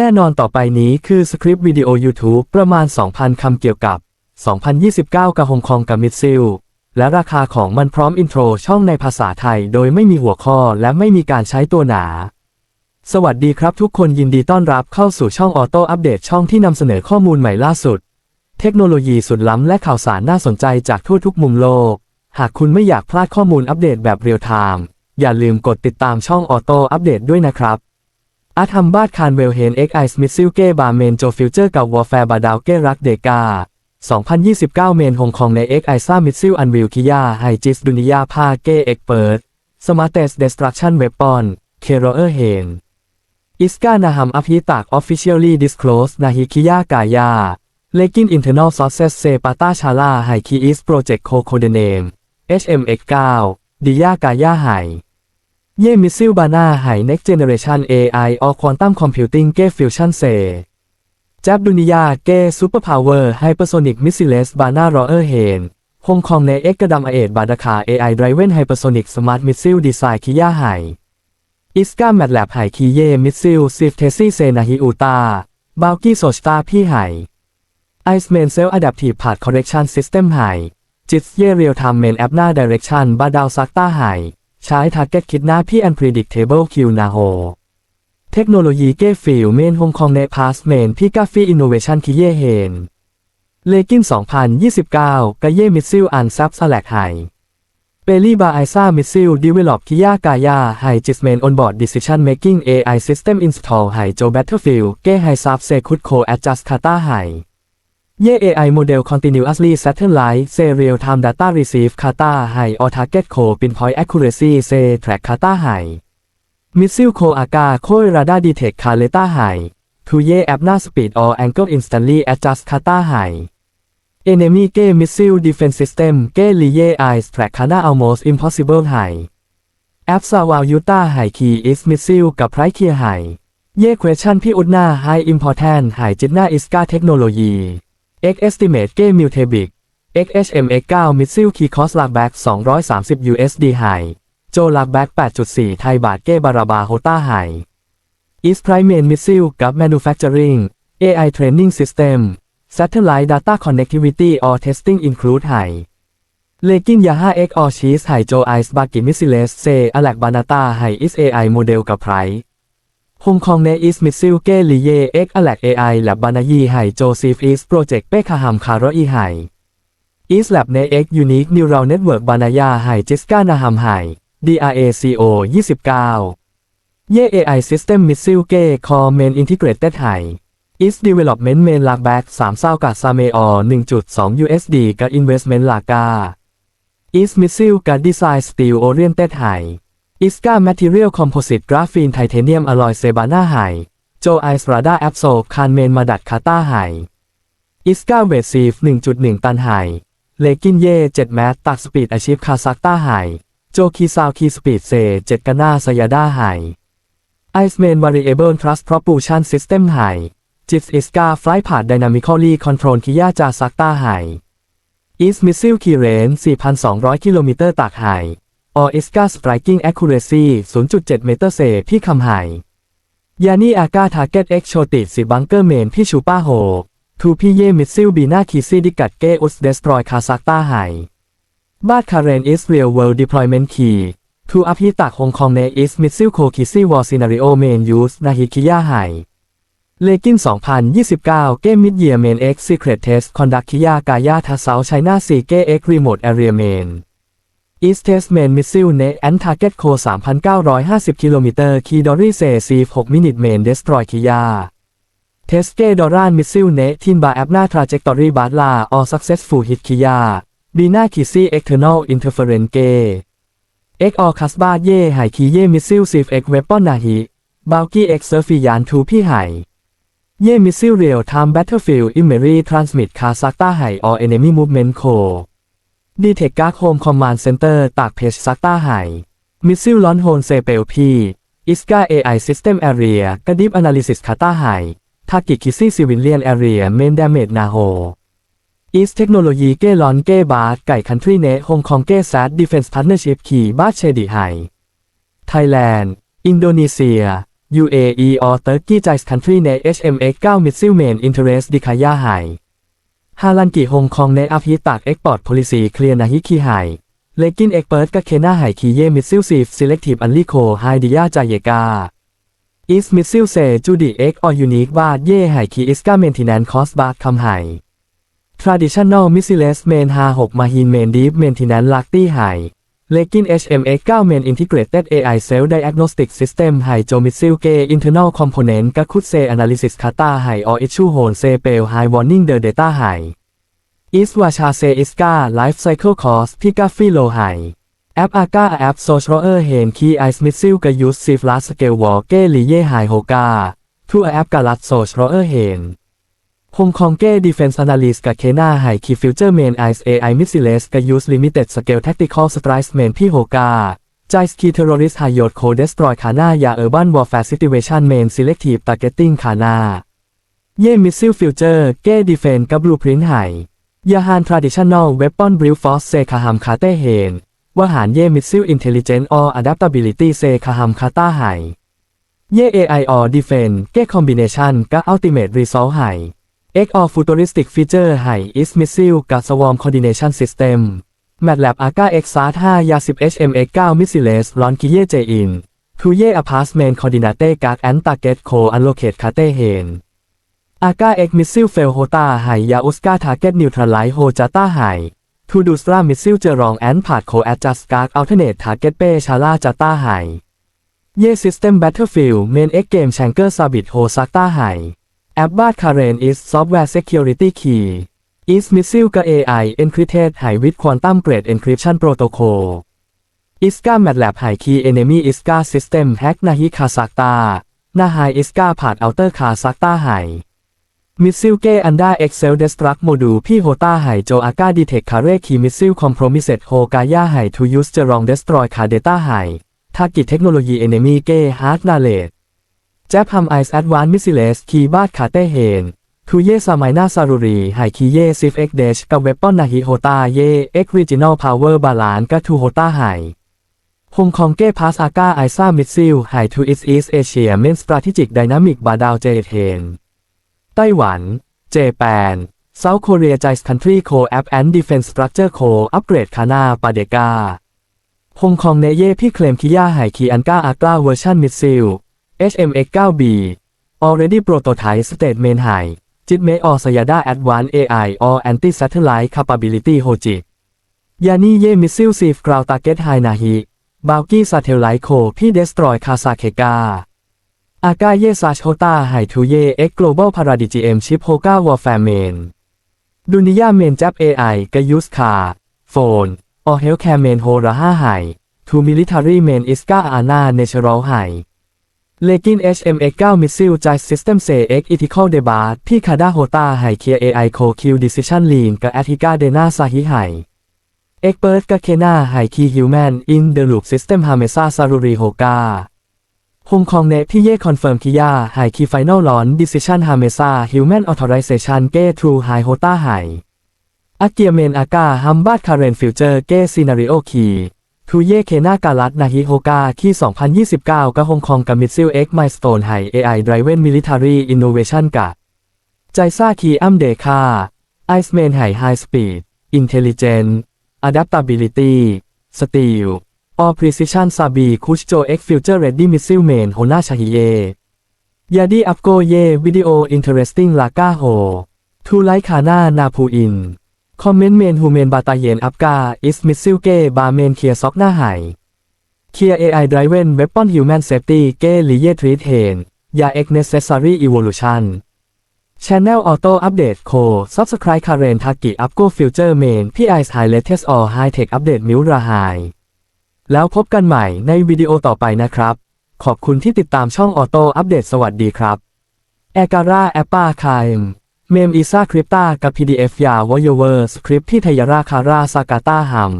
แน่นอนต่อไปนี้คือสคริปต์วิดีโอ YouTube ประมาณ 2,000 คำเกี่ยวกับ 2029 กับฮงคองกับมิดซิล และราคาของมันพร้อมอินโทรช่องในภาษาไทยโดยไม่มีหัวข้อและไม่มีการใช้ตัวหนา สวัสดีครับทุกคนยินดีต้อนรับเข้าสู่ช่องออโต้อัปเดตช่องที่นำเสนอข้อมูลใหม่ล่าสุด เทคโนโลยีสุดล้ำและข่าวสารน่าสนใจจากทั่วทุกมุมโลก หากคุณไม่อยากพลาดข้อมูลอัปเดตแบบเรียลไทม์อย่าลืมกดติดตามช่องออโต้อัปเดตด้วยนะครับ อาทัมบาดคานเวลเฮนเอ็กไอสมิซิลเก้บาเมนโจฟิลเจอร์กับวอร์แฟร์บาดาวเก้รักเดกา2029 เมนฮงคองในเอ็กไอซ่ามิซิลอันวิลคิยาไฮจิสดุนิยาพาเก้เอ็กเปิร์ดสมาร์เตสเดสตรักชั่นเวปอนเคโรเออร์เฮนอิสกานาฮัมอภิตากออฟฟิเชียลลี่ดิสคลสนาฮิคิยากายาเลกินอินเทอร์นอลซอสเซสเซปาตาชาลาไฮคีอิสโปรเจกต์โคโคเดเนม HMX9 ดิยากายาไฮ เย่มิซิลบาน่าไฮ next generation AI or quantum computing เก้ฟิวชั่นเซแจบดุนิยาเก้ซูเปอร์พาวเวอร์ไฮเปอร์โซนิกมิซิเลสบาน่ารอเออร์เฮนฮงคองในเอ็กกระดัมอเอดบาดาคา AI driven hypersonic smart missile design คิยาไฮอิสกาแมทแลบไฮคีเย่มิซิลซิฟเทซี่เซนาฮิอูตาบาวกี้โซชตาพี่ไฮไอซ์เมนเซลอะดัพทีฟพาร์ correction system ไฮจิตเย่เรียลไทม์เมนแอปหน้า direction บาดาวซักตาไฮ ใช้ Target คิดหน้าพี่ Unpredictable Q นาโฮเทคโนโลยีเก้ฟิลเมนฮงคองในพาสเมนพี่กาฟีอินโนเวชันคิเย่เฮนเลกิน2029กะเย่มิสซิลอันซับสแลกไฮเปรีบาไอซ่ามิสซิลดีเวล็อปคิยากายาไฮจิสเมนออนบอร์ดดิสซิชันเมกิ้ง AI System Install ไฮโจแบทเทอร์ฟิลเก้ไฮซับเซคุดโคแอดจัสคาตาไฮ เย่ AI Model Continuously Satellite Say Real Time Data Receive Kata High or Target Code Pinpoint Accuracy Say Track Kata High Missile Co Aga Koi Radar Detect kata High To Ye Abna Speed or Angle Instantly Adjust Kata High Enemy Ge Missile Defense System Ge Liye Eyes Track Kana Almost Impossible High App Sawal Yuta High Key is Missile กับ Price Key High เย่ Question พี่อุดหน้า High Important High จิตหน้า Iska Technology X Estimate เก้ Mutebic XHMX9 Missile Key Cost Lagback 230 USD High โจ Lagback 8.4 ไทยบาทเก้บาราบาโฮต้า High East Prime Main Missile กับ Manufacturing AI Training System Satellite Data Connectivity or Testing Include High เลกินยา 5X or Cheese High Joe Ice Baki Missiles Say Alak Banata High Is AI Model กับ Price ฮงคองเนอิสมิซิลเกลีเยเอ็กอแลกเอไอแลบบานายีไฮโจซีฟอีสโปรเจกต์เปคาฮัมคาร์อีไฮอีสแลบเนเอ็กยูนิคนิวรัลเน็ตเวิร์กบานายาไฮจิสกานาฮัมไฮ DRACO 29 เย่ AI System Missile เกคอเมนอินทิเกรตเต็ดไฮ Is Development Main ลากแบ็ก3เศร้ากับซาเมอ1.2 USD กับ Investment ลากา Is Missile กับ Design Steel Oriented High อิสกาแมทเทียลคอมโพสิตกราฟีนไทเทเนียมอลอยเซบาน่าไฮโจไอสราดาแอปโซคานเมนมาดัดคาตาไฮอิสกาเวทซีฟ 1.1 ตันไฮเลกินเย่7แมตตักสปีดอาชีพคาซักตาไฮโจคีซาวคีสปีดเซ7กาน่าสยาดาไฮไอซ์เมนวาริเอเบิลทรัสพรอปูชันซิสเต็มไฮจิตอิสกาฟลายพาดไดนามิคอลี่คอนโทรลคิยาจาซักตาไฮอีสมิสซิลคีเรน 4,200 กิโลเมตรตากไฮ or Iska Striking Accuracy 0.7 เมตรเซพี่คำไฮยานี่อากาทาร์เก็ตเอ็กโชติดสิบังเกอร์เมนพี่ชูป้าโฮทูพี่เยมิสซิลบีนาคีซีดิกัดเกอุสเดสตรอยคาซักตาไฮบาดคาเรนอิสเรียลเวิลด์ดิพลอยเมนต์คีทูอภิตักฮงคองเนอิสมิสซิลโคคิซีวอร์ซินาริโอเมนยูสนาฮิคิยาไฮเลกิน 2029 เกมมิดเยียเมนเอ็กซ์ซีเครตเทสคอนดักคิยากายาทัสเซาไชน่าซีเกเอ็กรีโมทแอเรียเมน East Test Main ซิลเนธแ Net and Target Co 3,950 km Key Dory Se Sieve 6 Minute Main Destroy Kia เทสเกดอรานมิสซิลเนทินบาแอปนาทราเจคตอรี่บาร์ลาออสักเซสฟูลฮิตคียาบีนาคิซี่เอ็กเทอร์นอลอินเทอร์เฟเรนเกเอ็กออคัสบาเย่ไฮคีเย่มิสซิลซีฟเอ็กเวปอนนาฮิบาลกี้เอ็กเซอร์ฟิยานทูพี่ไฮเย่มิสซิลเรียลไทม์แบทเทิลฟิลด์อิมเมรี่ทรานสมิทคาซักต้าไฮออเอเนมี่มูฟเมนต์โค ฮมคอมมานด์เซ็นเตอร์ตากเพจซักต้าไฮมิสซิลลอนโฮนเซเปลพีอิสกาเอไอซิสเต็มแอเรียกระดิบอนาลิซิสคาต้าไฮทากิคิซี่ซิวิลเลียนแอเรียเมนเดเมดนาโฮอีสเทคโนโลยีเก้ลอนเก้บาร์ไก่คันทรีเนฮงคองเก้แซดดิเฟนส์พาร์ทเนอร์ชิพขี่บาร์เชดีไฮไทยแลนด์ อินโดนีเซีย UAE or Turkey Jais Country ใน HMX 9 Missile Main Interest ดิคายาไฮาลันกิฮงคองในอภิตากเอ็กพอร์ต Policy เคลียร์นาฮิคีไฮเลกินเอ็กเปิร์ตกะเคนาไฮคีเยมิสซิลซีฟซิเล็กทีฟอันลีโคไฮดิยาจายเยกาอีสมิสซิลเซจูดีเอ็กออยูนิคบาดเย่ไฮคีอิสกาเมนทิแนนคอสบาดคำไห่ traditional missiles main 56 mahin main deep maintenance lacti high lekin HMX 9 main integrated AI self diagnostic system high jo missile ke internal component กะคุดเซ analysis kata high or issue hole se pel high warning the data high is wacha se iska life cycle cost pika filo high app aga app social er hen key ice missile กะ use safe large scale war ke liye high hoka to app กะลัด social er hen ฮงคองเก้ดีเฟนส์ a นาลิสกับเคนาไฮคีฟิวเจอร์เมนไอซ์เอไอมิสซิเลสกับยูสลิมิเต็ดสเกลแท็กติคอลสไตรส์เมนพี่โฮกาจายสกีเทอร์ริสไฮโยดโคเดสตรอยคาน่ายาเออร์บันวอร์แฟร์ซิติเวชันเมนซิเล็กทีฟตาร์เก็ตติ้งคาน่าเย่มิสซิลฟิวเจอร์เก้ดีเฟนกับบลูพรินท์ไฮยาฮานทราดิชันแนลเวปอนบริลฟอสเซคาฮัมคาเตเฮนวหารเย่มิสซิลอินเทลิเจนต์อออะดัปตาบิลิตี้เซคาฮัมคาตาไฮเย่ AI or Defense เก้คอมบิเนชันกับ Ultimate Result ไฮ X or Futuristic Feature ไฮ Is Missile กับ Swarm Coordination System MATLAB ARCA X SAR 5ยา10 HMX 9 Missiles ร้อนกิเย่เจอินทูเย่ Apartment Coordinate กัก and Target Co Allocate Kate Hen ARCA X Missile Fail Hota ไฮยา Uska Target Neutralize Hojata ไฮ To do Stra Missile เจอรอง and Part Co Adjust Gag Alternate Target เป้ชาลาจาต้าไฮเย่ System Battlefield Main X Game Changer Sabit Ho Sakta Hai App Bad Karen is Software Security Key is Missile กับ AI Encrypted High with Quantum Grade Encryption Protocol Iska MATLAB High Key Enemy Iska System Hack Nahi Kasakta Nahai Iska Part Outer Kasakta High Missile เกอันดา Excel Destruct Module พี่โฮต้าไห่โจอาก้าดีเทคคาเรคีมิสซิลคอมโพรมิเซตโฮกายาไห่ to use จะรอง destroy คาเดต้าไห่ทากิเทคโนโลยี enemy เกฮาร์ดนาเลด แจ๊บฮัมไอซ์แอดวานมิสซิเลสคีบาดคาเตเฮนทูเยซาไมนาซารูรีไห่คีเยซิฟเอ็กเดชกับเวปอนนาฮิโฮตาเยเอ็กริจินอลพาวเวอร์บาลานกับทูโฮตาไห่ฮงคองเก้พาสอาก้าไอซ่ามิสซิลไห่ทูอิสอีสเอเชียเมนสปราทิจิกไดนามิกบาดาวเจเทนไต้หวัน เจแปนเซาท์โคเรียใจส์คันทรีโคแอปแอนด์ดิเฟนส์สตรัคเจอร์โคอัปเกรดคานาปาเดกาฮงคองเนเย่พี่เคลมคิยาไห่คีอันก้าอากล้าเวอร์ชันมิสซิล HMX 9B already prototype state main high จิตเมออสยาดา advanced AI or anti satellite capability โฮจิยานีเย่มิซิลซีฟกราวตาเกตไฮนาฮิบาวกี้ซาเทลไลโคพี่เดสตรอยคาซาเคกาอากาเยซาชโชตาไฮทูเยเอ็ก global paradigm เอ็มชิปโฮกาวอแฟเมนดุนิยาเมนจับ AI กยุสคาโฟนออเฮลแคเมนโฮราห้าไฮทูมิลิทารีเมนอิสกาอานาเนเชอรัลไฮ เลกิน HMX 9 Missile j i System C X Ethical Debate พี่คาดาโฮตาไฮเคีย AI Co Q Decision Lean กับ Attica Dena ซาฮิไฮ Expert กับเคนาไฮคี Human in the Loop System Hamesa Saruri Hoka ฮงคองเนพี่เย่คอนเฟิร์มคิยาไฮคีไฟแนลลอนดิซิชันฮาเมซาฮิวแมนออทอไรเซชันเก้ทรูไฮโฮต้าไฮอาเกียเมนอาก้าฮัมบาดคาเรนฟิวเจอร์เก้ซีนาริโอคี ทูเย่เคนากาลัตนาฮิโฮกาที่ 2029กับฮงคองกับมิซิลเอ็กไมสโตนไฮเอไอไดรเวนมิลิทารีอินโนเวชันกะใจซาคีอัมเดคาไอส์เมนไฮไฮสปีดอินเทลเจนอะดัปตาบิลิตี้สตีลออพรีซิชันซาบีคุชโจเอ็กฟิวเจอร์เรดดี้มิซิลเมนโฮนาชาฮิเยยาดีอัพโกเยวิดีโออินเทอร์เรสติ้งลาก้าโฮทูไลคาน่านาพูอิน คอมเมนต์เมนฮูเมนบาตาเยนอัปกาอิสมิซิลเกบาเมนเคียซอกหน้าหายเคียเอไอไดรเวนเวปปอนฮิวแมนเซฟตี้เกลีเยทรีเทนยาเอ็กเนเซสซารีอีวอลูชันชแ Channel Auto Update Co Subscribe Karen Taki ปกูฟิลเจอร์เมนพี่ไอส์ไฮเลเทสออหายเทคอัปเดตมิวราไฮแล้วพบกันใหม่ในวิดีโอต่อไปนะครับ ขอบคุณที่ติดตามช่องออโต้อัปเดตสวัสดีครับแอการ่าแอปปาคายม เมมอีซาคริปตากับ PDF ยาวอยเวอร์สคริปที่ไทยราคาราซากาตาฮัม